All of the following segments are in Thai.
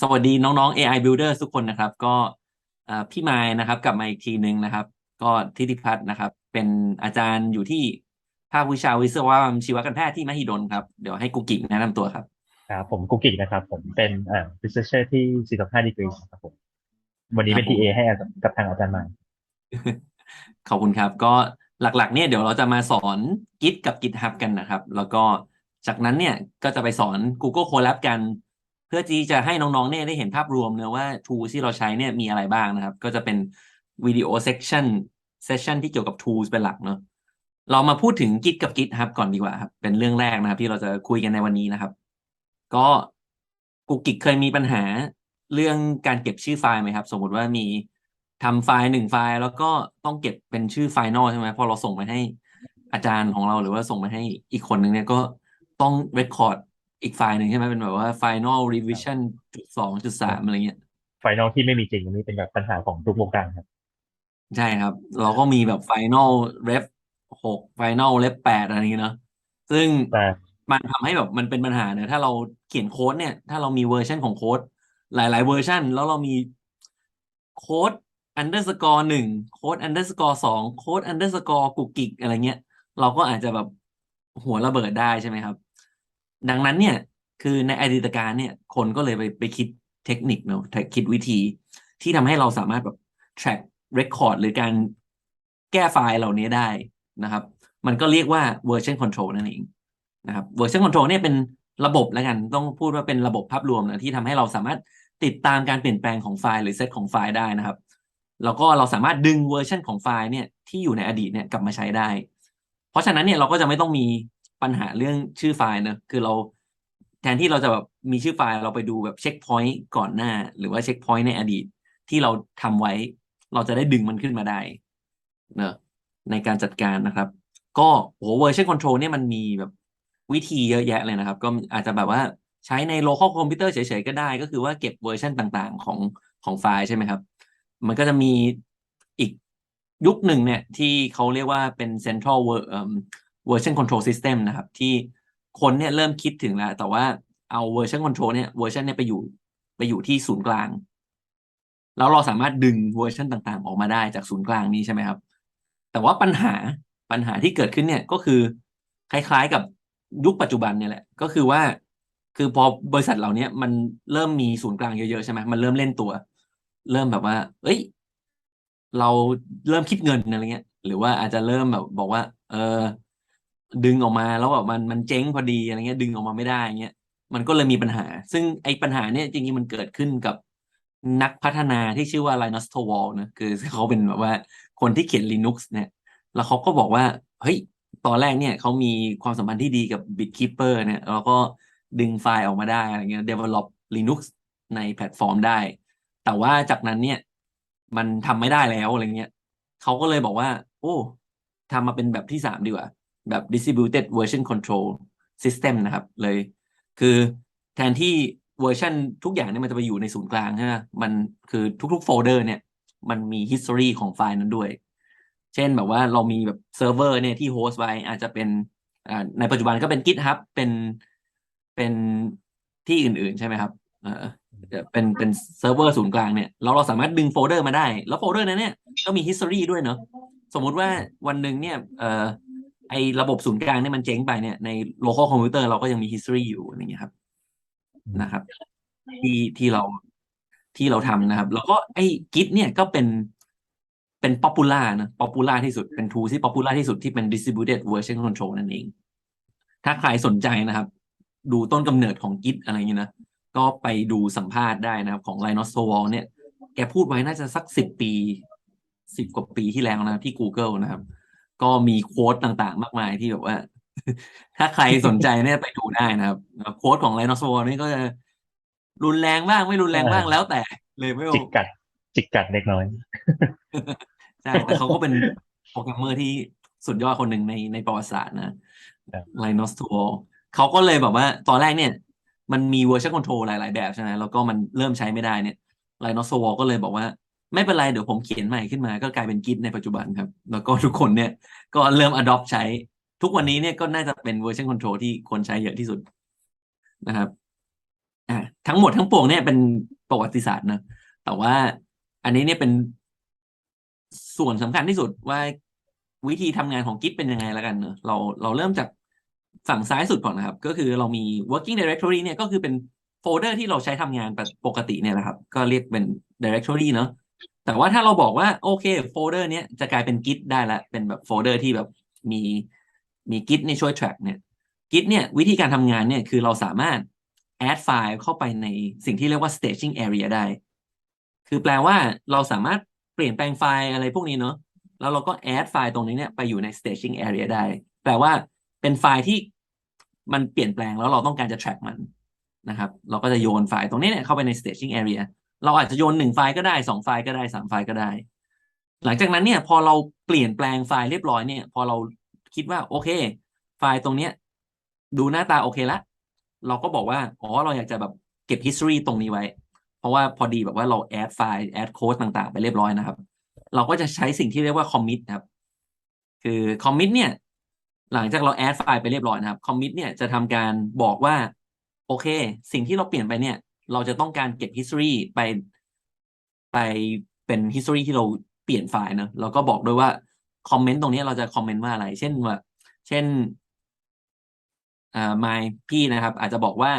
สวัสดีน้องๆ AI Builder ทุกคนนะครับ ก็เอ่อพี่ไมายนะครับกลับมาอีกทีหนึ่งนะครับ ก็ทิติพัฒน์นะครับ เป็นอาจารย์อยู่ที่ภาควิชาวิศวกรรมชีวการแพทย์ที่มหิดลครับ เดี๋ยวให้กุกิกแนะนำตัวครับครับผมกุ๊กกิ๊กนะครับ ผมเป็นเอ่อ researcher ที่4.5 degree นะครับผมวันนี้เป็นครับผม TA ให้อาจารย์กับทางอาจารย์มาขอบคุณครับ ก็หลักๆ เนี่ยเดี๋ยวเราจะมาสอน Git กับ GitHub กันนะครับ แล้วก็จากนั้นเนี่ยก็จะไปสอน Google Colab กัน เพื่อที่จะให้น้องๆเนี่ยได้เห็นภาพรวมเนะว่า tools ที่เราใช้เนี่ยมีอะไรบ้างนะครับ ก็จะเป็นวิดีโอ section session ที่เกี่ยวกับ tools เป็นหลักเนาะเรามาพูดถึง Git กับ GitHub ก่อนดีกว่าครับ เป็นเรื่องแรกนะครับ ที่เราจะคุยกันในวันนี้นะครับ ก็กูกิกเคยมีปัญหาเรื่องการเก็บชื่อไฟล์ไหมครับ สมมติว่ามีทำไฟล์หนึ่งไฟล์ แล้วก็ต้องเก็บเป็นชื่อไฟนอลใช่ไหมพอเราส่งไปให้อาจารย์ของเราหรือว่าส่งไปให้อีกคนหนึ่งเนี่ยก็ต้องเรคคอร์ด อีกไฟล์หนึ่งใช่ไหมเป็นแบบว่า final revision จุดสองจุดสามอะไรเงี้ยไฟนอลที่ไม่มีจริงอันนี้เป็นแบบปัญหาของทุกวงการครับ ใช่ครับ เราก็มีแบบ final ref หก final ref แปดอะไรอย่างเงี้ยเนาะซึ่งแต่มันทำให้แบบมันเป็นปัญหาเนอะถ้าเราเขียนโค้ดเนี่ย ถ้าเรามีเวอร์ชันของโค้ดหลาย ๆ เวอร์ชันแล้วเรามีโค้ด underscore หนึ่งโค้ด underscore สองโค้ด underscore กุกกิกอะไรเงี้ย เราก็อาจจะแบบหัวระเบิดได้ใช่ไหมครับ ดังนั้นเนี่ย คือในอดีตการเนี่ย คนก็เลยไปไปคิดเทคนิคเนอะคิดวิธีที่ทำให้เราสามารถแบบ track record หรือการแก้ไฟล์เหล่านี้ได้นะครับ มันก็เรียกว่า version control นั่นเองนะครับ version control เนี่ยเป็นระบบแล้วกันต้องพูดว่าเป็นระบบภาพรวมนะที่ทำให้เราสามารถติดตามการเปลี่ยนแปลงของไฟล์หรือเซตของไฟล์ได้นะครับ แล้วก็เราสามารถดึงเวอร์ชันของไฟล์เนี่ยที่อยู่ในอดีตเนี่ยกลับมาใช้ได้ เพราะฉะนั้นเนี่ยเราก็จะไม่ต้องมี ปัญหาเรื่องชื่อไฟล์เนอะคือเราแทนที่เราจะแบบมีชื่อไฟล์เราไปดูแบบเช็คพอยต์ก่อนหน้า หรือว่าเช็คพอยต์ในอดีตที่เราทำไว้ เราจะได้ดึงมันขึ้นมาได้เนอะในการจัดการนะครับ ก็โหเวอร์ชันคอนโทรลเนี่ยมันมีแบบวิธีเยอะแยะเลยนะครับ ก็อาจจะแบบว่าใช้ใน local computer เฉยๆก็ได้ ก็คือว่าเก็บเวอร์ชันต่างๆของของไฟล์ใช่ไหมครับ มันก็จะมีอีกยุคหนึ่งเนี่ยที่เขาเรียกว่าเป็น central ver- เอิ่ม version control system นะครับ ที่คนเนี่ยเริ่มคิดถึงแล้ว แต่ว่าเอา version control เนี่ยเวอร์ชันเนี่ยไปอยู่ไปอยู่ที่ศูนย์กลาง แล้วเราสามารถดึงเวอร์ชันต่างๆ ออกมาได้จากศูนย์กลางนี้ใช่ไหมครับ แต่ว่าปัญหาปัญหาที่เกิดขึ้นเนี่ยก็คือคล้ายๆกับยุคปัจจุบันเนี่ยแหละ ก็คือว่า คือพอบริษัทเหล่านี้มันเริ่มมีศูนย์กลางเยอะๆใช่ไหมมันเริ่มเล่นตัว เริ่มแบบว่า เอ้ย เราเริ่มคิดเงินอะไรเงี้ย หรือว่าอาจจะเริ่มแบบบอกว่า เออ ดึงออกมาแล้วแบบมันมันเจ๊งพอดีอะไรเงี้ยดึงออกมาไม่ได้เงี้ยมันก็เลยมีปัญหา ซึ่งไอ้ปัญหาเนี่ยจริงๆมันเกิดขึ้นกับนักพัฒนาที่ชื่อว่า Linus Torvalds นะคือเขาเป็นแบบว่าคนที่เขียน Linux เนี่ย แล้วเขาก็บอกว่า เฮ้ย ตอนแรกเนี่ยเขามีความสัมพันธ์ที่ดีกับ Bitkeeper เนี่ยแล้วก็ดึงไฟล์ออกมาได้อะไรเงี้ย develop Linux ในแพลตฟอร์มได้ แต่ว่าจากนั้นเนี่ย มันทำไม่ได้แล้วอะไรเงี้ยเขาก็เลยบอกว่า โอ้ทำมาเป็นแบบที่สามดีกว่า แบบ distributed version control system นะครับ เลย คือแทนที่เวอร์ชันทุกอย่างเนี่ยมันจะไปอยู่ในศูนย์กลางใช่ไหมมันคือทุกๆโฟลเดอร์เนี่ย มันมี history ของไฟล์นั้นด้วย เช่นแบบว่าเรามีแบบเซิร์ฟเวอร์เนี่ยที่โฮสต์ไว้อาจจะเป็นในปัจจุบันก็เป็น GitHub เป็นเป็นที่อื่นๆใช่ไหมครับเออเป็นเป็นเซิร์ฟเวอร์ศูนย์กลางเนี่ยเราเราสามารถดึงโฟลเดอร์มาได้ แล้วโฟลเดอร์นั้นเนี่ยก็มี history ด้วยเนาะสมมุติว่าวันหนึ่งเนี่ยเออ ไอระบบศูนย์กลางเนี่ยมันเจ๊งไปเนี่ยใน local computer เราก็ยังมี history อยู่อะไรอย่างเงี้ยครับนะครับ ที่ที่เราที่เราทำนะครับ แล้วก็ไอ้ Git เนี่ยก็เป็นเป็น popular นะ popular ที่สุดเป็น tool ที่ popular ที่สุดที่เป็น distributed version control นั่นเอง ถ้าใครสนใจนะครับ ดูต้นกำเนิดของ Git อะไรอย่างนี้นะก็ไปดูสัมภาษณ์ได้นะครับ ของ Linus Torvalds เนี่ย แกพูดไว้น่าจะสักสิบปีสิบกว่าปีที่แล้วนะครับที่ Google นะครับ ก็มีโค้ดต่างๆ มากมายที่แบบว่า ถ้าใครสนใจเนี่ยไปดูได้นะครับโค้ดของ Linus Torvalds นี่ก็จะรุนแรงบ้างไม่รุนแรงบ้างแล้วแต่เลยไม่จิกกัด จิกกัดเล็กน้อยใช่แต่เขาก็เป็นโปรแกรมเมอร์ที่สุดยอดคนหนึ่งในในประวัติศาสตร์นะครับ Linus Torvalds เขาก็เลยแบบว่า ตอนแรกเนี่ย มันมีเวอร์ชันคอนโทรลหลาย ๆ แบบใช่ไหมแล้วก็มันเริ่มใช้ไม่ได้เนี่ย Linus Torvalds ก็เลยบอกว่า ไม่เป็นไรเดี๋ยวผมเขียนใหม่ขึ้นมา ก็กลายเป็น Git ในปัจจุบันครับ แล้วก็ทุกคนเนี่ยก็เริ่ม adopt ใช้ ทุกวันนี้เนี่ยก็น่าจะเป็นเวอร์ชันคอนโทรลที่คนใช้เยอะที่สุดนะครับอ่าทั้งหมดทั้งปวงเนี่ยเป็นประวัติศาสตร์นะ แต่ว่าอันนี้เนี่ยเป็นส่วนสำคัญที่สุดว่าวิธีทำงานของ Git เป็นยังไงแล้วกันเนอะเราเราเริ่มจากฝั่งซ้ายสุดก่อนนะครับ ก็คือเรามี working directory เนี่ยก็คือเป็นโฟลเดอร์ที่เราใช้ทำงานปกติเนี่ยแหละครับ ก็เรียกเป็น directory เนอะ แต่ว่าถ้าเราบอกว่าโอเคโฟลเดอร์เนี้ยจะกลายเป็น Git ได้ละเป็นแบบโฟลเดอร์ที่แบบมีมี Git เนี่ยช่วย track เนี่ย Git เนี่ยวิธีการทำงานเนี่ยคือเราสามารถ add ไฟล์เข้าไปในสิ่งที่เรียกว่า staging area ได้ คือแปลว่าเราสามารถเปลี่ยนแปลงไฟล์อะไรพวกนี้เนาะแล้วเราก็ add ไฟล์ตรงนี้เนี่ยไปอยู่ใน staging area ได้ แปลว่าเป็นไฟล์ที่มันเปลี่ยนแปลงแล้วเราต้องการจะ track มันนะครับ เราก็จะโยนไฟล์ตรงนี้เนี่ยเข้าไปใน staging area เราอาจจะโยนหนึ่งไฟล์ก็ได้สองไฟล์ก็ได้สามไฟล์ก็ได้ หลังจากนั้นเนี่ยพอเราเปลี่ยนแปลงไฟล์เรียบร้อยเนี่ย พอเราคิดว่าโอเค ไฟล์ตรงเนี้ย ดูหน้าตาโอเคละ เราก็บอกว่าอ๋อเราอยากจะแบบเก็บ history ตรงนี้ไว้ เพราะว่าพอดีแบบว่าเรา add ไฟล์ add code ต่างๆ ไปเรียบร้อยนะครับ เราก็จะใช้สิ่งที่เรียกว่า commit ครับ คือ commit เนี่ยหลังจากเรา add ไฟล์ไปเรียบร้อยนะครับ commit เนี่ยจะทำการบอกว่า โอเค สิ่งที่เราเปลี่ยนไปเนี่ย เราจะต้องการเก็บ history ไปไปเป็น history ที่เราเปลี่ยนไฟล์นะแล้วก็บอกด้วยว่า comment ตรงนี้เราจะ comment ว่าอะไร เช่นว่า เช่นอ่า my พี่นะครับ อาจจะบอกว่า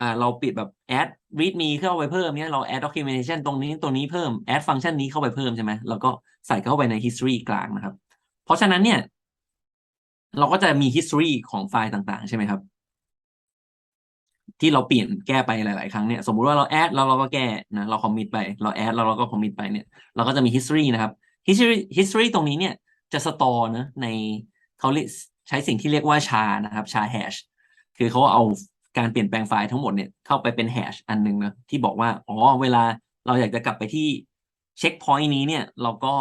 อ่า เราปิดแบบ add readme เข้าไปเพิ่มเนี่ยเรา add documentation ตรงนี้ตรงนี้เพิ่ม add ฟังก์ชันนี้เข้าไปเพิ่มใช่ไหมแล้วก็ใส่เข้าไปใน history กลางนะครับ เพราะฉะนั้นเนี่ย เราก็จะมี history ของไฟล์ต่าง ๆ ใช่ไหมครับ ที่เราเปลี่ยนแก้ไปหลาย ๆ ครั้งเนี่ยสมมุติว่าเรา add แล้วเราก็แก้นะเรา commit ไปเรา add แล้วเราก็ commit ไปเนี่ยเราก็จะมี history นะครับ history history ตรงนี้เนี่ยจะ store นะในเขาใช้สิ่งที่เรียกว่า char นะครับ char hash คือเขาเอาการเปลี่ยนแปลงไฟล์ทั้งหมดเนี่ยเข้าไปเป็น hash อันหนึงนะที่บอกว่าอ๋อเวลาเราอยากจะกลับไปที่เช็คพอยต์นี้เนี่ยเราก็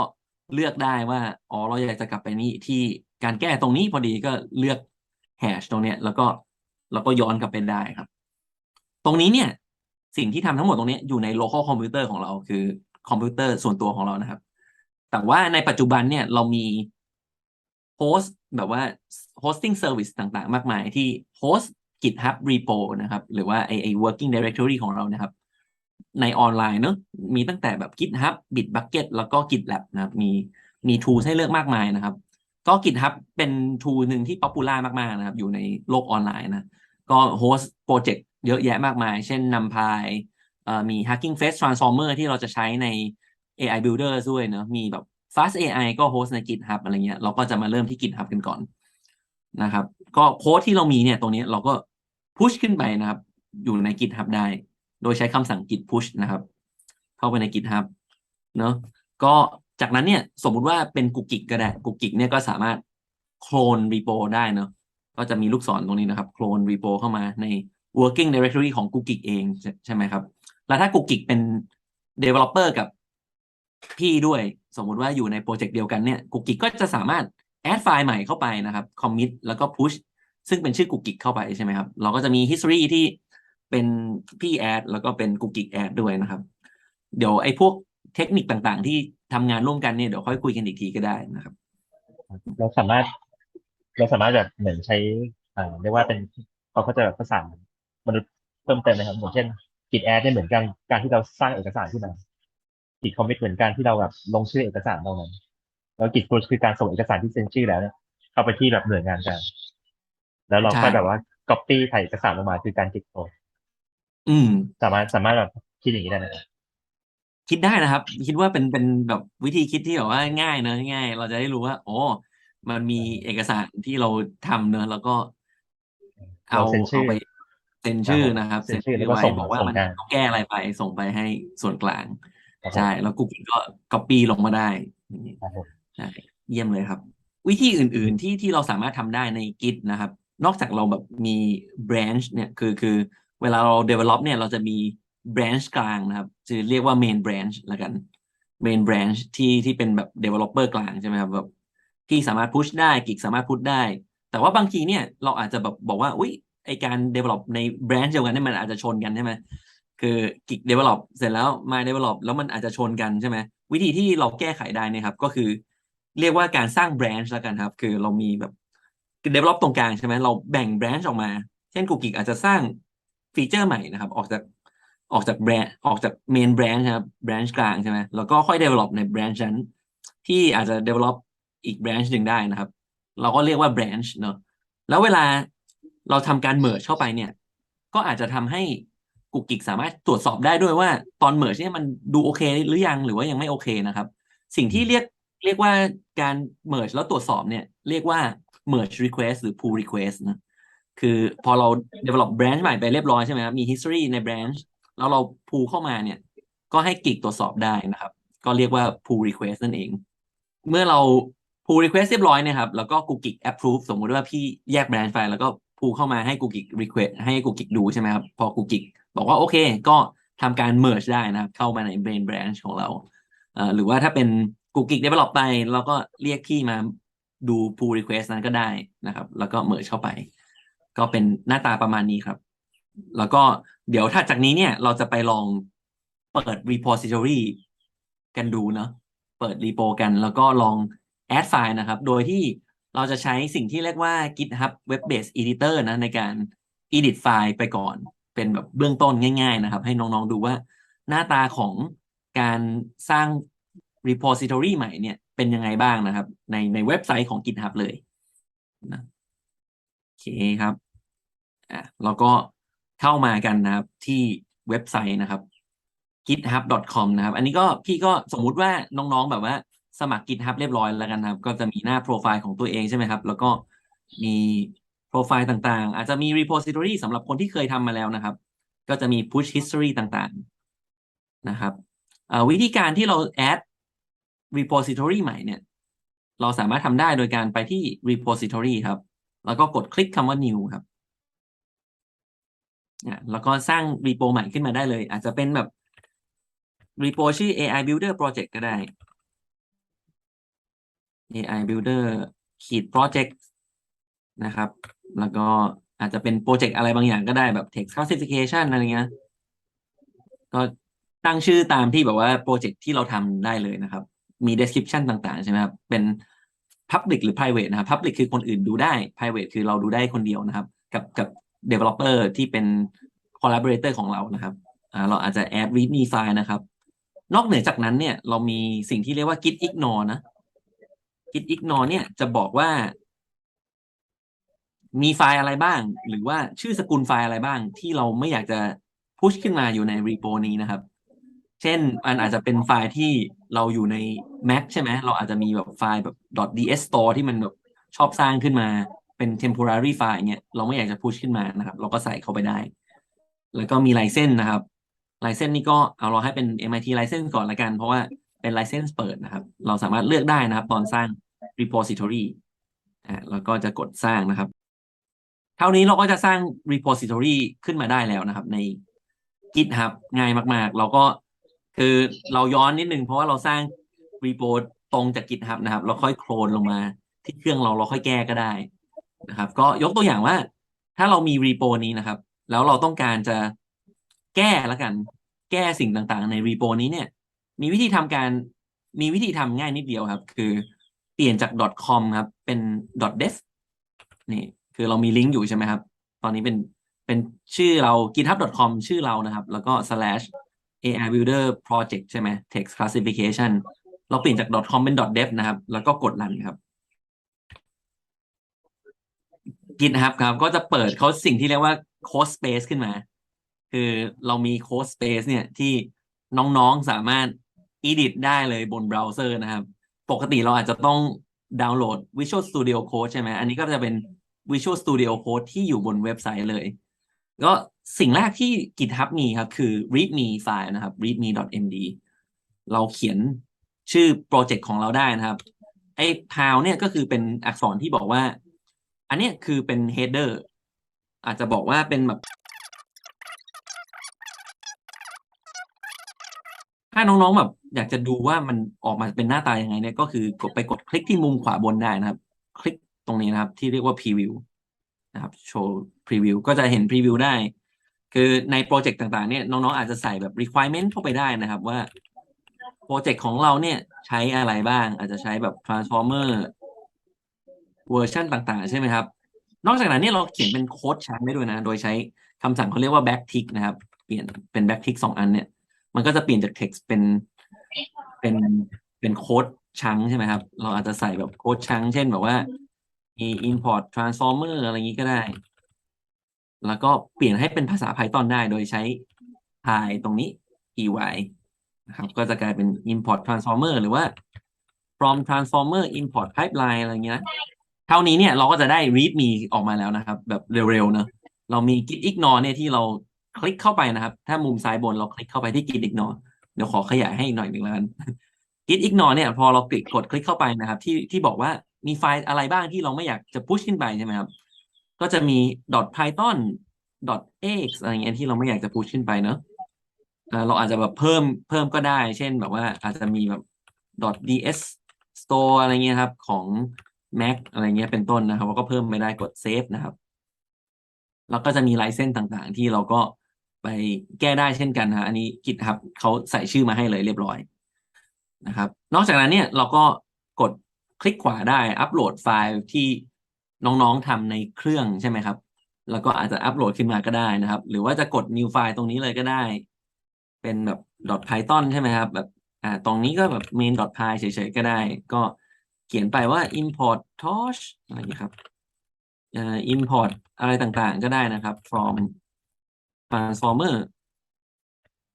เลือกได้ว่าอ๋อเราอยากจะกลับไปนี่ที่การแก้ตรงนี้พอดีก็เลือก hash ตรงเนี้ยแล้วก็ แล้วก็ย้อนกลับไปได้ครับ ตรงนี้เนี่ย สิ่งที่ทำทั้งหมดตรงนี้อยู่ใน local computer ของเรา คือคอมพิวเตอร์ส่วนตัวของเรานะครับ แต่ว่าในปัจจุบันเนี่ยเรามีโฮสต์แบบว่า hosting service ต่างๆ มากมายที่โฮสต์ GitHub repo นะครับ หรือว่าไอไอ working directory ของเรานะครับ ในออนไลน์เนอะมีตั้งแต่แบบ GitHub Bitbucket แล้วก็ GitLab นะครับมีมี tools ให้เลือกมากมายนะครับ ก็ GitHub เป็น tool หนึ่งที่ popular มากๆนะครับ อยู่ในโลกออนไลน์นะ ก็โฮสต์โปรเจกต์เยอะแยะมากมาย เช่น NumPy เอ่อมี Hugging Face Transformer ที่เราจะใช้ใน AI Builder ด้วยเนอะมีแบบ Fast AI ก็โฮสต์ใน GitHub อะไรเงี้ยเราก็จะมาเริ่มที่ GitHub กันก่อนนะครับ ก็โค้ดที่เรามีเนี่ยตรงนี้เราก็พุชขึ้นไปนะครับ อยู่ใน GitHub ได้ โดยใช้คำสั่ง git push นะครับ เข้าไปใน GitHub เนอะก็จากนั้นเนี่ยสมมุติว่าเป็นกุกกิกก็ได้กุกกิกเนี่ยก็สามารถโคลน repo ได้เนอะ ก็จะมีลูกศรตรงนี้นะครับโคลน repo เข้ามาใน working directory ของกุกกิกเองใช่ไหมครับ แล้วถ้ากุกกิกเป็น developer กับพี่ด้วย สมมุติว่าอยู่ในโปรเจกต์เดียวกันเนี่ยกุกกิกก็จะสามารถ add ไฟล์ใหม่เข้าไปนะครับ commit แล้วก็ push ซึ่งเป็นชื่อกุกกิกเข้าไปใช่ไหมครับ เราก็จะมี history ที่เป็นพี่ add แล้วก็เป็นกุกกิก add ด้วยนะครับ เดี๋ยวไอ้พวกเทคนิคต่างๆ ที่ทำงานร่วมกันเนี่ยเดี๋ยวค่อยคุยกันอีกทีก็ได้นะครับ เราสามารถ เราสามารถแบบเหมือนใช้อ่าเรียกว่าเป็นเขาก็จะแบบภาษามนุษย์เพิ่มเติมนะครับอย่างเช่น Git Add เนี่ยเหมือนกันการที่เราสร้างเอกสารขึ้นมา Git Commit เหมือนกันที่เราแบบลงชื่อเอกสารตรงนั้นแล้ว Git Push คือการส่งเอกสารที่เซ็นชื่อแล้วเนี่ยเข้าไปที่แบบหน่วยงานกันแล้วเราใช่ค่อยแบบว่า copy ถ่ายเอกสารออกมาคือการ Git Push อืม สามารถสามารถแบบคิดอย่างนี้ได้ไหมครับคิดได้นะครับ คิดว่าเป็นเป็นแบบวิธีคิดที่แบบว่าง่ายเนอะง่าย เราจะได้รู้ว่า โอ้ มันมีเอกสารที่เราทำเนอะแล้วก็เอาเราเซ็นชื่อเอาไปเซ็นชื่อนะครับเซ็นชื่อแล้วก็ไว้ส่งบอกว่าส่งมันกันต้องแก้อะไรไป ส่งไปให้ส่วนกลางครับผมใช่ แล้วกูก็ก๊อปปี้ลงมาได้อย่างนี้ครับผม ใช่เยี่ยมเลยครับ วิธีอื่น ๆ ที่ที่เราสามารถทำได้ใน Git นะครับ นอกจากเราแบบมี branch เนี่ยคือคือเวลาเรา develop เนี่ยเราจะมี branch กลางนะครับจะเรียกว่า main branch ละกัน main branch ที่ที่เป็นแบบ developer กลางใช่ไหมครับแบบ ที่สามารถ push ได้กิกสามารถ push ได้ แต่ว่าบางทีเนี่ยเราอาจจะแบบบอกว่าอุ้ยไอการ develop ใน branch เดียวกันเนี่ยมันอาจจะชนกันใช่ไหมคือกิก develop เสร็จแล้ว my develop แล้วมันอาจจะชนกันใช่ไหมวิธีที่เราแก้ไขได้นะครับก็คือ เรียกว่าการสร้าง branch แล้วกันครับ คือเรามีแบบ develop ตรงกลางใช่ไหมเราแบ่ง branch ออกมา เช่นกูกิกอาจจะสร้างฟีเจอร์ใหม่นะครับ ออกจากออกจากแบรนด์ออกจากเมนแบรนด์ครับแบรนด์กลางใช่ไหมแล้วก็ค่อย develop ในแบรนด์นั้นที่อาจจะ develop อีกแบรนด์หนึ่งได้นะครับ เราก็เรียกว่าแบรนด์เนอะแล้วเวลาเราทำการ merge เข้าไปเนี่ย ก็อาจจะทำให้กุกกิกสามารถตรวจสอบได้ด้วยว่าตอน merge เนี่ยมันดูโอเคหรือยังหรือว่ายังไม่โอเคนะครับ สิ่งที่เรียกเรียกว่าการ merge แล้วตรวจสอบเนี่ยเรียกว่า merge request หรือ pull request นะคือพอเรา develop branch ใหม่ไปเรียบร้อยใช่ไหมครับมี history ใน branch แล้วเรา pull เข้ามาเนี่ย ก็ให้กิกตรวจสอบได้นะครับ ก็เรียกว่า pull request นั่นเอง เมื่อเรา pull request เรียบร้อยนะครับ แล้วก็กูกิก approve สมมติว่าพี่แยก branch ไฟล์แล้วก็ pull เข้ามาให้กูกิก request ให้กูกิกดูใช่ไหมครับ พอกูกิกบอกว่าโอเค ก็ทำการ merge ได้นะครับ เข้ามาใน main branch ของเราเอ่อหรือว่าถ้าเป็นกูกิก develop ไปเราก็เรียกพี่มาดู pull request นั้นก็ได้นะครับ แล้วก็ merge เข้าไป ก็เป็นหน้าตาประมาณนี้ครับ แล้วก็เดี๋ยวถัดจากนี้เนี่ย เราจะไปลองเปิด repository กันดูเนาะเปิด repo กัน แล้วก็ลอง add ไฟล์นะครับ โดยที่เราจะใช้สิ่งที่เรียกว่า GitHub Web Based Editor นะในการ edit ไฟล์ไปก่อน เป็นแบบเบื้องต้นง่าย ๆ นะครับ ให้น้องๆดูว่าหน้าตาของการสร้าง repository ใหม่เนี่ยเป็นยังไงบ้างนะครับ ในในเว็บไซต์ของ GitHub เลยนะโอเคครับอะเราก็เข้ามากันนะครับที่เว็บไซต์นะครับ github.com นะครับ อันนี้ก็พี่ก็สมมุติว่าน้องๆแบบว่า สมัคร GitHub เรียบร้อยแล้วกันนะครับ ก็จะมีหน้าโปรไฟล์ของตัวเองใช่ไหมครับ แล้วก็มีโปรไฟล์ต่างๆ อาจจะมี repository สำหรับคนที่เคยทำมาแล้วนะครับ ก็จะมี push history ต่างๆนะครับวิธีการที่เรา add repository ใหม่เนี่ย เราสามารถทำได้โดยการไปที่ repository ครับ แล้วก็กดคลิกคำว่า new ครับแล้วก็สร้างรีโปใหม่ขึ้นมาได้เลย อาจจะเป็นแบบรีโปชื่อ AI Builder Project ก็ได้ AI Builder ขีด Project นะครับ แล้วก็อาจจะเป็นโปรเจกต์อะไรบางอย่างก็ได้แบบ text classification อะไรเงี้ย ก็ตั้งชื่อตามที่แบบว่าโปรเจกต์ที่เราทำได้เลยนะครับ มี description ต่างๆ ใช่ไหมครับ เป็น public หรือ private นะครับ public คือคนอื่นดูได้ private คือเราดูได้คนเดียวนะครับ กับกับ developer ที่เป็น collaborator ของเรานะครับอ่าเราอาจจะ add readme file นะครับ นอกเหนือจากนั้นเนี่ย เรามีสิ่งที่เรียกว่า git ignore นะ git ignore เนี่ยจะบอกว่า มีไฟล์อะไรบ้าง หรือว่าชื่อสกุลไฟล์อะไรบ้าง ที่เราไม่อยากจะพุชขึ้นมาอยู่ใน repo นี้นะครับ เช่นมันอาจจะเป็นไฟล์ที่เราอยู่ใน Mac ใช่ไหมเราอาจจะมีแบบไฟล์แบบ .ds store ที่มันแบบชอบสร้างขึ้นมาเป็น temporary ไฟล์เงี้ยเราไม่อยากจะพุชขึ้นมานะครับ เราก็ใส่เข้าไปได้ แล้วก็มี license นะครับ license นี่ก็เอาเราให้เป็น MIT license ก่อนละกัน เพราะว่า เป็น license เปิดนะครับ เราสามารถเลือกได้นะครับ ตอนสร้าง repository อ่าแล้วก็จะกดสร้างนะครับ เท่านี้เราก็จะสร้าง repository ขึ้นมาได้แล้วนะครับ ใน GitHub ง่ายมาก ๆ เราก็คือเราย้อนนิดนึง เพราะว่าเราสร้าง repo ตรงจาก GitHub นะครับ เราค่อยโคลนลงมาที่เครื่องเราเราค่อยแก้ก็ได้นะครับ ก็ยกตัวอย่างว่า ถ้าเรามี repo นี้นะครับ แล้วเราต้องการจะแก้ละกัน แก้สิ่งต่างๆ ใน repo นี้เนี่ย มีวิธีทำการมีวิธีทำง่ายนิดเดียวครับ คือเปลี่ยนจาก .com ครับ เป็น .dev นี่คือเรามีลิงก์อยู่ใช่ไหมครับ ตอนนี้เป็นเป็นชื่อเรา github.com ชื่อเรานะครับ แล้วก็ slash AI Builder Project ใช่ไหม text classification เราเปลี่ยนจาก .com เป็น .dev นะครับ แล้วก็กดรันครับ GitHub ครับ ก็จะเปิดเขาสิ่งที่เรียกว่า code space ขึ้นมา คือเรามี code space เนี่ยที่น้องๆสามารถ edit ได้เลยบนเบราว์เซอร์นะครับ ปกติเราอาจจะต้องดาวน์โหลด Visual Studio Code ใช่ไหมอันนี้ก็จะเป็น Visual Studio Code ที่อยู่บนเว็บไซต์เลย ก็สิ่งแรกที่ GitHub มีครับ คือ readme ไฟล์นะครับ readme.md เราเขียนชื่อโปรเจกต์ของเราได้นะครับ ไอ้ pow เนี่ยก็คือเป็นอักษรที่บอกว่า อันนี้คือเป็น header อาจจะบอกว่าเป็นแบบ ถ้าน้องๆแบบอยากจะดูว่ามันออกมาเป็นหน้าตายังไงเนี่ยก็คือกดไปกดคลิกที่มุมขวาบนได้นะครับ คลิกตรงนี้นะครับ ที่เรียกว่า preview นะครับโชว์ preview ก็จะเห็น preview ได้ คือในโปรเจกต์ต่างๆ เนี่ยน้องๆ อาจจะใส่แบบ requirement เข้าไปได้นะครับว่าโปรเจกต์ของเราเนี่ยใช้อะไรบ้าง อาจจะใช้แบบ transformer เวอร์ชันต่างๆ ใช่ไหมครับ นอกจากนั้นเนี่ยเราเขียนเป็นโค้ดชั้นได้ด้วยนะ โดยใช้คำสั่งเขาเรียกว่า backtick นะครับ เปลี่ยนเป็น backtick สองอันเนี่ย มันก็จะเปลี่ยนจาก text เป็นเป็นเป็นโค้ดชังใช่ไหมครับ เราอาจจะใส่แบบโค้ดชัง เช่นแบบว่ามี import transformer อะไรอย่างนี้ก็ได้ แล้วก็เปลี่ยนให้เป็นภาษา Python ได้โดยใช้ py ตรงนี้ py นะครับ ก็จะกลายเป็น import transformer หรือว่า from transformer import pipeline อะไรอย่างเงี้ยนะ เท่านี้เนี่ยเราก็จะได้ readme ออกมาแล้วนะครับ แบบเร็วๆเนอะเรามี git ignore เนี่ยที่เรา คลิกเข้าไปนะครับ ถ้ามุมซ้ายบนเราคลิกเข้าไปที่ git ignore เดี๋ยวขอขยายให้อีกหน่อยหนึ่งแล้วกัน git ignore เนี่ย พอเราคลิกกดคลิกเข้าไปนะครับ ที่ที่บอกว่ามีไฟล์อะไรบ้างที่เราไม่อยากจะ push ขึ้นไปใช่ไหมครับ ก็จะมี .python .x อะไรเงี้ยที่เราไม่อยากจะ push ขึ้นไปเนอะเราอาจจะแบบเพิ่มเพิ่มก็ได้ เช่นแบบว่าอาจจะมีแบบ .ds store อะไรเงี้ยครับ ของ Mac อะไรเงี้ยเป็นต้นนะครับเราก็เพิ่มไม่ได้กด save นะครับ แล้วก็จะมีไลเซนส์ต่างๆ ที่เราก็ ไปแก้ได้เช่นกันนะฮะอันนี้ GitHub เขาใส่ชื่อมาให้เลยเรียบร้อยนะครับ นอกจากนั้นเนี่ยเราก็กดคลิกขวาได้อัปโหลดไฟล์ที่น้องๆทำในเครื่องใช่ไหมครับ แล้วก็อาจจะอัปโหลดขึ้นมาก็ได้นะครับ หรือว่าจะกด new file ตรงนี้เลยก็ได้ เป็นแบบ .python ใช่ไหมครับ แบบอ่าตรงนี้ก็แบบ main.py เฉยๆก็ได้ ก็เขียนไปว่า import torch อะไรอย่างเงี้ยครับอ่อ import อะไรต่างๆก็ได้นะครับ from transformer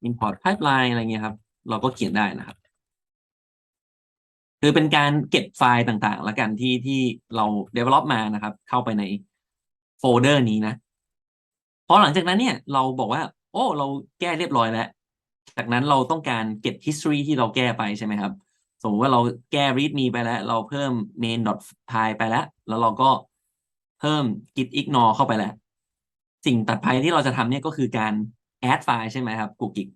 import pipeline อะไรเงี้ยครับ เราก็เขียนได้นะครับ คือเป็นการเก็บไฟล์ต่างๆ แล้วกันที่ที่เรา develop มานะครับ เข้าไปในโฟลเดอร์นี้นะพอหลังจากนั้นเนี่ยเราบอกว่า โอ้ เราแก้เรียบร้อยแล้ว จากนั้นเราต้องการเก็บ history ที่เราแก้ไปใช่ไหมครับ สมมติว่าเราแก้ readme ไปแล้ว เราเพิ่ม main.py ไปแล้ว แล้วเราก็เพิ่ม git ignore เข้าไปแล้ว สิ่งตัดไปที่เราจะทำเนี่ยก็คือการ add ไฟล์ใช่ไหมครับกุกกิก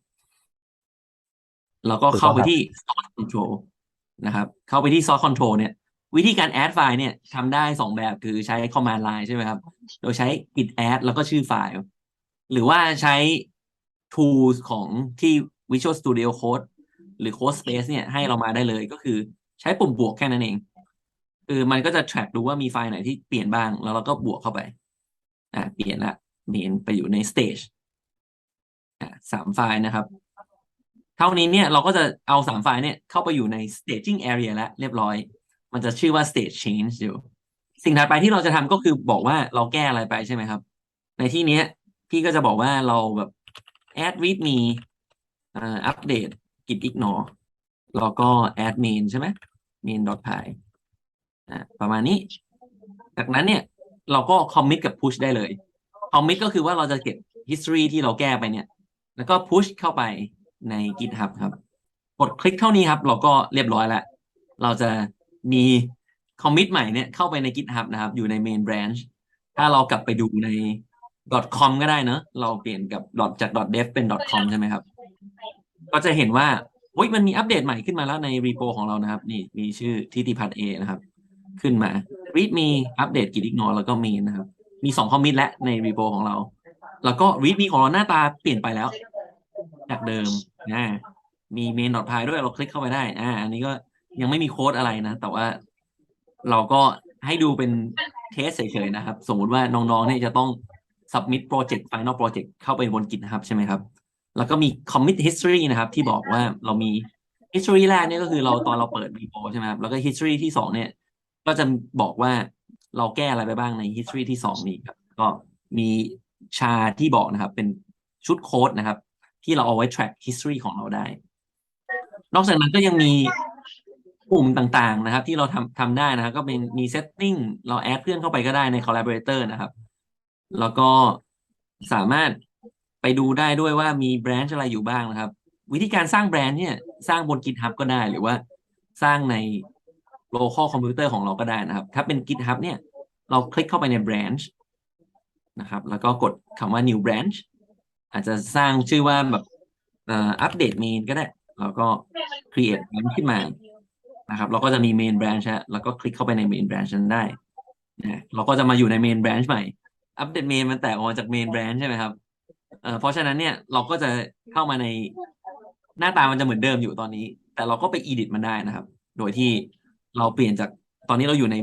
เราก็เข้าไปที่ source control นะครับ เข้าไปที่ source control เนี่ย วิธีการ add ไฟล์เนี่ยทำได้สองแบบคือใช้ command line ใช่ไหมครับ โดยใช้ git add แล้วก็ชื่อไฟล์ หรือว่าใช้ tools ของที่ Visual Studio Code หรือ Code Space เนี่ยให้เรามาได้เลยก็คือใช้ปุ่มบวกแค่นั้นเองคือมันก็จะ track ดูว่ามีไฟล์ไหนที่เปลี่ยนบ้าง แล้วเราก็บวกเข้าไป อ่าเปลี่ยนละ เมนไปอยู่ใน stage สามไฟล์นะครับ เท่านี้เนี่ยเราก็จะเอาสามไฟล์เนี่ยเข้าไปอยู่ใน staging area แล้วเรียบร้อย มันจะชื่อว่า stage change อยู่ สิ่งถัดไปที่เราจะทำก็คือบอกว่าเราแก้อะไรไปใช่ไหมครับ ในที่นี้พี่ก็จะบอกว่าเราแบบ add readme อ่า update git ignore แล้วก็ add main ใช่ไหม main.py อ่าประมาณนี้ จากนั้นเนี่ยเราก็ commit กับ push ได้เลย commit ก็คือว่าเราจะเก็บ history ที่เราแก้ไปเนี่ย แล้วก็ push เข้าไปใน GitHub ครับ กดคลิกเท่านี้ครับ เราก็เรียบร้อยแล้ว เราจะมี commit ใหม่เนี่ยเข้าไปใน GitHub นะครับ อยู่ใน main branch ถ้าเรากลับไปดูใน .com ก็ได้เนอะเราเปลี่ยนกับ จาก .dev เป็น .com ใช่ไหมครับ ก็จะเห็นว่าโอ้ยมันมีอัปเดตใหม่ขึ้นมาแล้วในรีโปของเรานะครับ นี่มีชื่อทิติพัฒน์เอนะครับ ขึ้นมา read me อัปเดต git ignore แล้วก็ main นะครับ มีสองคอมมิตแล้วในรีโปของเรา แล้วก็ read me ของเราหน้าตาเปลี่ยนไปแล้ว จากเดิมนะมี main.py ด้วยเราคลิกเข้าไปได้ อ่า อันนี้ก็ยังไม่มีโค้ดอะไรนะ แต่ว่าเราก็ให้ดูเป็นเทสเฉยๆนะครับ สมมุติว่าน้องๆเนี่ยจะต้อง submit project final project เข้าไปบน GitHub ใช่ไหมครับ แล้วก็มี commit history นะครับ ที่บอกว่าเรามี history แรกเนี่ยก็คือเราตอนเราเปิด repo ใช่ไหมครับแล้วก็ history ที่สองเนี่ย ก็จะบอกว่า เราแก้อะไรไปบ้างใน history ที่สองนี้ครับก็มีชาที่บอกนะครับ เป็นชุดโค้ดนะครับ ที่เราเอาไว้ track history ของเราได้ นอกจากนั้นก็ยังมีปุ่มต่างๆนะครับ ที่เราทำทำได้นะครับ ก็เป็นมี setting เราแอดเพื่อนเข้าไปก็ได้ใน collaborator นะครับ แล้วก็สามารถไปดูได้ด้วยว่ามีแบรนช์อะไรอยู่บ้างนะครับ วิธีการสร้างแบรนด์เนี่ย สร้างบน GitHub ก็ได้หรือว่าสร้างใน local computer ของเราก็ได้นะครับ ถ้าเป็น GitHub เนี่ย เราคลิกเข้าไปใน branch นะครับ แล้วก็กดคำว่า new branch อาจจะสร้างชื่อว่าแบบอ่อ update main ก็ได้ แล้วก็ create branch ขึ้นมานะครับ เราก็จะมี main branch แล้วก็คลิกเข้าไปใน main branch นั้นได้นะเราก็จะมาอยู่ใน main branch ใหม่ อัปเดต main มันแตกออกมาจาก main branch ใช่ไหมครับเเพราะฉะนั้นเนี่ยเราก็จะเข้ามาในหน้าตามันจะเหมือนเดิมอยู่ตอนนี้ แต่เราก็ไป edit มันได้นะครับ โดยที่ เราเปลี่ยนจากตอนนี้เราอยู่ใน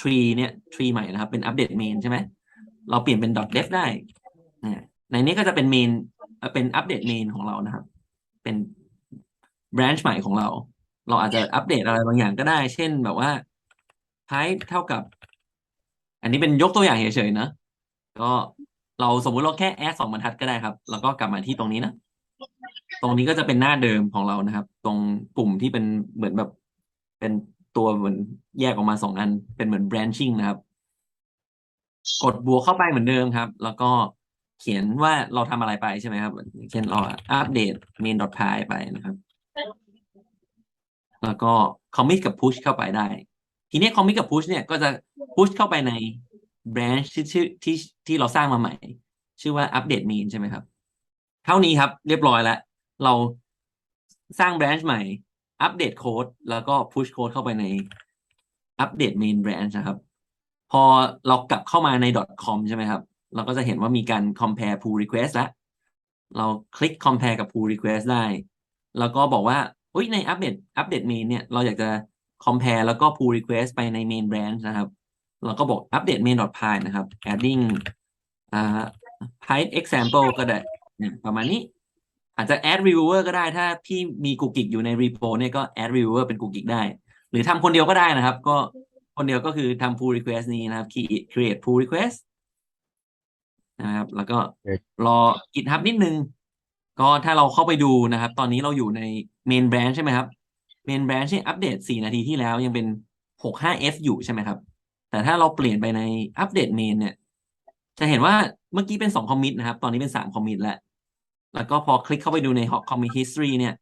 tree เนี่ย tree ใหม่นะครับ เป็น update main ใช่ไหม เราเปลี่ยนเป็น .dev ได้ ในนี้ก็จะเป็นเมนเอ่อเป็นอัปเดตเมนของเรานะครับ เป็น branch ใหม่ของเรา เราอาจจะอัปเดตอะไรบางอย่างก็ได้ เช่นแบบว่า type เท่ากับ อันนี้เป็นยกตัวอย่างเฉยๆนะ ก็เราสมมุติเราแค่ add สองบรรทัดก็ได้ครับ แล้วก็กลับมาที่ตรงนี้นะ ตรงนี้ก็จะเป็นหน้าเดิมของเรานะครับ ตรงปุ่มที่เป็นเหมือนแบบ เป็นตัวเหมือนแยกออกมาสองอัน เป็นเหมือน branching นะครับ กดบวกเข้าไปเหมือนเดิมครับ แล้วก็เขียนว่าเราทำอะไรไปใช่ไหมครับเช่นเราอัปเดต main.py ไปนะครับ แล้วก็ commit กับ push เข้าไปได้ ทีนี้ commit กับ push เนี่ยก็จะ push เข้าไปใน branch ที่ชื่อที่ที่เราสร้างมาใหม่ ชื่อว่า update main ใช่ไหมครับ เท่านี้ครับ เรียบร้อยแล้ว เราสร้าง branch ใหม่ อัปเดตโค้ดแล้วก็ push โค้ดเข้าไปใน update main branch นะครับ พอเรากลับเข้ามาใน .com ใช่ไหมครับ เราก็จะเห็นว่ามีการ compare pull request แล้วเราคลิก compare กับ pull request ได้ แล้วก็บอกว่าอุ้ยในอัปเดตอัปเดต main เนี่ย เราอยากจะ compare แล้วก็ pull request ไปใน main branch นะครับ เราก็บอก update main.py นะครับ adding อ่า pipe example ก็ได้ประมาณนี้ อาจจะ add reviewer ก็ได้ ถ้าพี่มีกูกิกอยู่ใน repo เนี่ยก็ add reviewer เป็นกูกิกได้ หรือทำคนเดียวก็ได้นะครับ ก็คนเดียวก็คือทำ pull request นี้นะครับ create create pull request นะครับ แล้วก็รอ GitHub นิดนึง ก็ถ้าเราเข้าไปดูนะครับ ตอนนี้เราอยู่ใน main branch ใช่ไหมครับ main branch ที่อัปเดต 4 นาทีที่แล้วยังเป็น 65f อยู่ใช่ไหมครับ แต่ถ้าเราเปลี่ยนไปในอัปเดต main เนี่ย จะเห็นว่าเมื่อกี้เป็น 2 commit นะครับ ตอนนี้เป็น 3 commit แล้ว แล้วก็พอคลิกเข้าไปดูใน commit history เนี่ย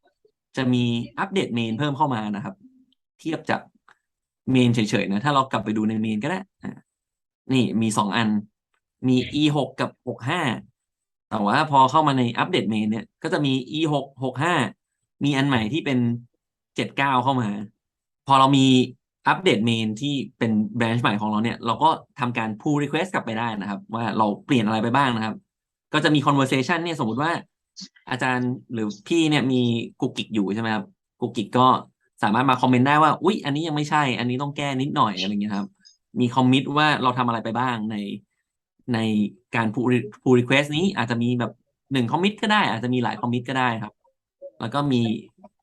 จะมีอัปเดต main เพิ่มเข้ามานะครับ เทียบจาก main เฉยๆนะ ถ้าเรากลับไปดูใน main ก็ได้นี่มี2อัน มี e 6กับ65แต่ว่าพอเข้ามาในอัปเดตเมนเนี่ย ก็จะมี e 6 6 5มีอันใหม่ที่เป็น79เข้ามา พอเรามีอัปเดตเมนที่เป็นแบรนช์ใหม่ของเราเนี่ย เราก็ทำการ pull request กลับไปได้นะครับ ว่าเราเปลี่ยนอะไรไปบ้างนะครับ ก็จะมี conversation เนี่ยสมมติว่า อาจารย์หรือพี่เนี่ยมีกุกกิกอยู่ใช่ไหมครับกุกกิกก็สามารถมาคอมเมนต์ได้ว่า อุ๊ย อันนี้ยังไม่ใช่ อันนี้ต้องแก้นิดหน่อยอะไรเงี้ยครับ มีคอมมิตว่าเราทำอะไรไปบ้างในในการ pull pull request นี้อาจจะมีแบบหนึ่งคอมมิตก็ได้ อาจจะมีหลายคอมมิตก็ได้ครับ แล้วก็มี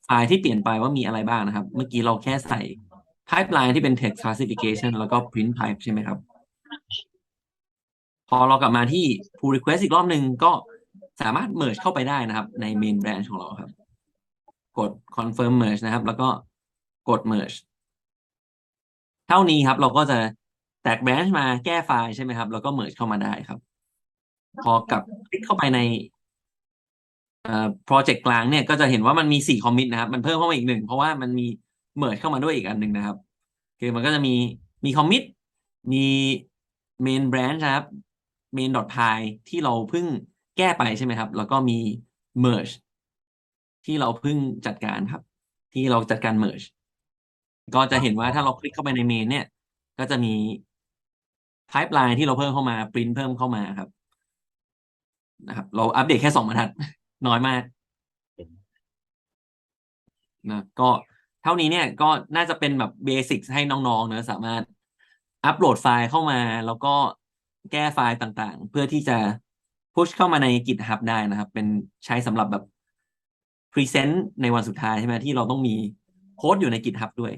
ไฟล์ที่เปลี่ยนไปว่ามีอะไรบ้างนะครับ เมื่อกี้เราแค่ใส่ pipeline ที่เป็น text classification แล้วก็ print type ใช่ไหมครับ พอเรากลับมาที่ pull request อีกรอบหนึ่งก็ สามารถ merge เข้าไปได้นะครับ ใน main branch ของเราครับ กด confirm merge นะครับ แล้วก็กด merge เท่านี้ครับ เราก็จะแตก branch มาแก้ไฟล์ใช่ไหมครับ แล้วก็ merge เข้ามาได้ครับ พอกลับคลิกเข้าไปในเอ่อ project กลางเนี่ยก็จะเห็นว่ามันมีสี่ commit นะครับ มันเพิ่มเข้ามาอีกหนึ่งเพราะว่ามันมี merge เข้ามาด้วยอีกอันหนึ่งนะครับ คือมันก็จะมีมี commit มี main branch นะครับ main.py ที่เราเพิ่ง แก้ไปใช่ไหมครับ แล้วก็มี merge ที่เราเพิ่งจัดการครับ ที่เราจัดการ merge ก็จะเห็นว่าถ้าเราคลิกเข้าไปใน main เนี่ย ก็จะมี pipeline ที่เราเพิ่มเข้ามา print เพิ่มเข้ามาครับ นะครับ เราอัปเดตแค่สองบรรทัด น้อยมากนะก็เท่านี้เนี่ยก็น่าจะเป็นแบบเบสิกให้น้องๆเนอะสามารถอัปโหลดไฟล์เข้ามา แล้วก็แก้ไฟล์ต่างๆ เพื่อที่จะ พุชเข้ามาใน GitHub ได้นะครับ เป็นใช้สำหรับแบบ Present ในวันสุดท้ายใช่ไหมที่เราต้องมีโค้ดอยู่ใน GitHub ด้วย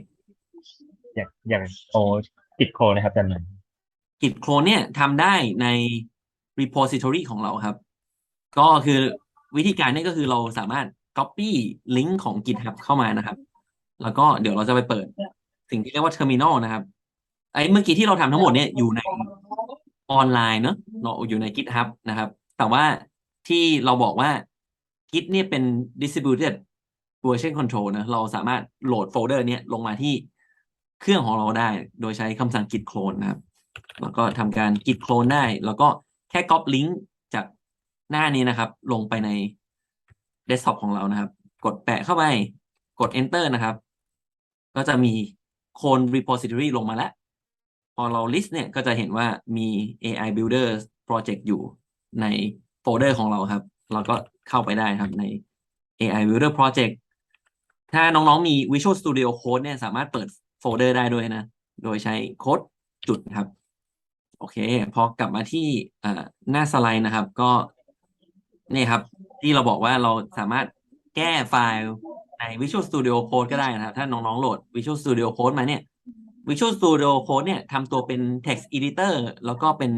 อย่างอย่างโอติดโคนะครับอาจารย์มัน Git clone เนี่ยทำได้ใน repository ของเราครับ ก็คือวิธีการเนี่ยก็คือเราสามารถ copy ลิงก์ของ GitHub เข้ามานะครับ แล้วก็เดี๋ยวเราจะไปเปิด สิ่งที่เรียกว่า terminal นะครับ ไอ้เมื่อกี้ที่เราทำทั้งหมดเนี่ยอยู่ในออนไลน์เนอะเราอยู่ใน GitHub นะครับ แต่ว่าที่เราบอกว่า Git เนี่ยเป็น distributed version control นะ เราสามารถโหลดโฟลเดอร์เนี้ยลงมาที่เครื่องของเราได้ โดยใช้คำสั่ง git clone นะครับ แล้วก็ทำการ git clone ได้ แล้วก็แค่ copy link จากหน้านี้นะครับ ลงไปใน desktop ของเรานะครับ กดแปะเข้าไป กด enter นะครับ ก็จะมี clone repository ลงมาแล้ว พอเรา list เนี่ยก็จะเห็นว่ามี AI Builder project อยู่ ในโฟลเดอร์ของเราครับ เราก็เข้าไปได้ครับใน AI Builder project ถ้าน้องๆมี Visual Studio Code เนี่ยสามารถเปิดโฟลเดอร์ได้ด้วยนะ โดยใช้โค้ดจุดครับ โอเค พอกลับมาที่หน้าสไลด์นะครับ ก็นี่ครับ ที่เราบอกว่าเราสามารถแก้ไฟล์ใน Visual Studio Code ก็ได้นะครับ ถ้าน้องๆโหลด Visual Studio Code มาเนี่ย Visual Studio Code เนี่ยทำตัวเป็น text editor แล้วก็เป็น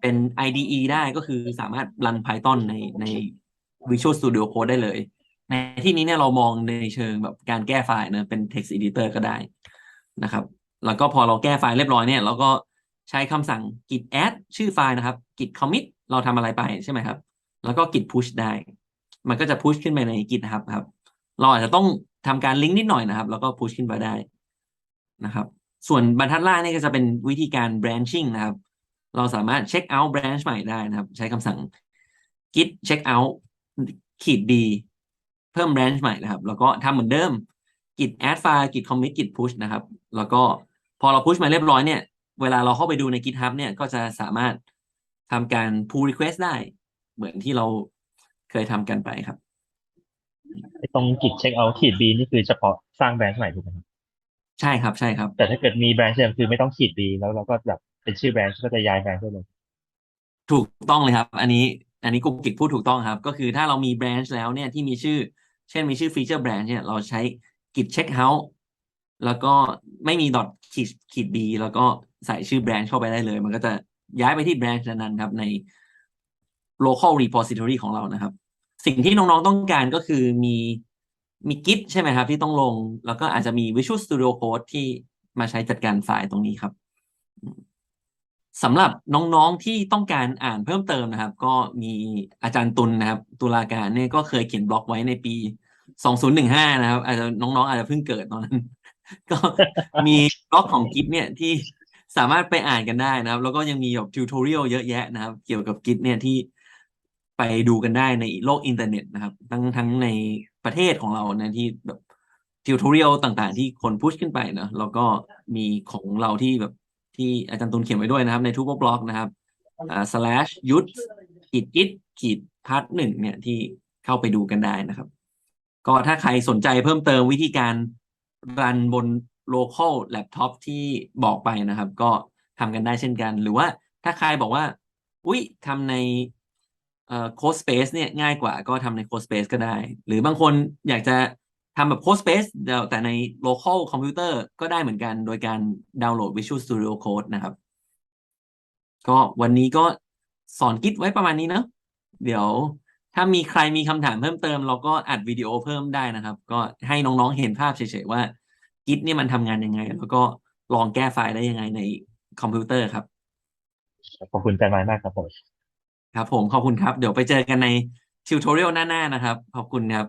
เป็น IDE ได้ก็คือสามารถรัน Python ในใน Visual Studio Code ได้เลย ในที่นี้เนี่ยเรามองในเชิงแบบการแก้ไฟล์นะเป็น text editor ก็ได้นะครับ แล้วก็พอเราแก้ไฟล์เรียบร้อยเนี่ยเราก็ใช้คำสั่ง git add ชื่อไฟล์นะครับ git commit เราทำอะไรไปใช่ไหมครับ แล้วก็ git push ได้ มันก็จะ push ขึ้นไปใน GitHub ครับ เราอาจจะต้องทำการลิงก์นิดหน่อยนะครับ แล้วก็ push ขึ้นไปได้นะครับ ส่วนบรรทัดล่างนี่ก็จะเป็นวิธีการ branching นะครับ เราสามารถเช็คเอาท์ branch ใหม่ได้นะครับ ใช้คำสั่ง git check out ขีด b เพิ่ม branch ใหม่นะครับ แล้วก็ทำเหมือนเดิม git add file git commit git push นะครับ แล้วก็พอเรา push มาเรียบร้อยเนี่ย เวลาเราเข้าไปดูใน GitHub เนี่ย ก็จะสามารถทำการ pull request ได้ เหมือนที่เราเคยทำกันไปครับไอ้ตรงกิจเช็คเอาขีด B นี่คือเฉพาะสร้างแบรนด์ใหม่ถูกไหมครับ ใช่ครับใช่ครับ แต่ถ้าเกิดมีแบรนด์เดิมคือไม่ต้องขีด B แล้วเราก็แบบ เป็นชื่อแบรนด์ก็จะย้ายแบรนด์ได้เลยถูกต้องเลยครับ อันนี้ อันนี้กุ๊กกิ๊กพูดถูกต้องครับ ก็คือถ้าเรามี branch แล้วเนี่ยที่มีชื่อ เช่นมีชื่อ feature branch เนี่ยเราใช้ git check out แล้วก็ไม่มี dot ขีดขีด b แล้วก็ใส่ชื่อ branch เข้าไปได้เลย มันก็จะย้ายไปที่ branch นั้นๆครับใน local repository ของเรานะครับ สิ่งที่น้องๆต้องการก็คือมีมี git ใช่ไหมครับ ที่ต้องลง แล้วก็อาจจะมี Visual Studio Code ที่มาใช้จัดการไฟล์ตรงนี้ครับ สำหรับน้องๆที่ต้องการอ่านเพิ่มเติมนะครับ ก็มีอาจารย์ตุลนะครับตุลาการเนี่ยก็เคยเขียนบล็อกไว้ในปี 2015 นะครับ อาจจะน้องๆ อาจจะเพิ่งเกิดตอนนั้น ก็มีบล็อกของกิฟเนี่ยที่สามารถไปอ่านกันได้นะครับ แล้วก็ยังมีแบบทิวทอเรียลเยอะแยะนะครับ เกี่ยวกับกิฟเนี่ยที่ไปดูกันได้ในโลกอินเทอร์เน็ตนะครับ ทั้งทั้งในประเทศของเรานะที่แบบทิวทอเรียลต่างๆ ที่คนพุชขึ้นไปเนอะแล้วก็มีของเราที่แบบ ที่อาจารย์ตุลเขียนไว้ด้วยนะครับในทุกบล็อกนะครับอ่า slash ยุทธขีดกิดขีดพาร์ทหนึ่งเนี่ยที่เข้าไปดูกันได้นะครับ ก็ถ้าใครสนใจเพิ่มเติมวิธีการรันบน local laptop ที่บอกไปนะครับ ก็ทำกันได้เช่นกัน หรือว่าถ้าใครบอกว่า อุ๊ยทำในเอ่อ code space เนี่ยง่ายกว่าก็ทำใน code space ก็ได้ หรือบางคนอยากจะ ทำแบบ code space แต่ใน local computer ก็ได้เหมือนกันโดยการดาวน์โหลด Visual Studio Code นะครับ ก็วันนี้ก็สอนกิจไว้ประมาณนี้เนอะเดี๋ยวถ้ามีใครมีคำถามเพิ่มเติม เราก็อัดวิดีโอเพิ่มได้นะครับ ก็ให้น้องๆเห็นภาพเฉยๆว่ากิจเนี่ยมันทำงานยังไง แล้วก็ลองแก้ไฟล์ได้ยังไงในคอมพิวเตอร์ครับ ขอบคุณอาจารย์มายมากครับผม ครับผมขอบคุณครับ เดี๋ยวไปเจอกันในทิวทอเรียลหน้าๆนะครับ ขอบคุณครับ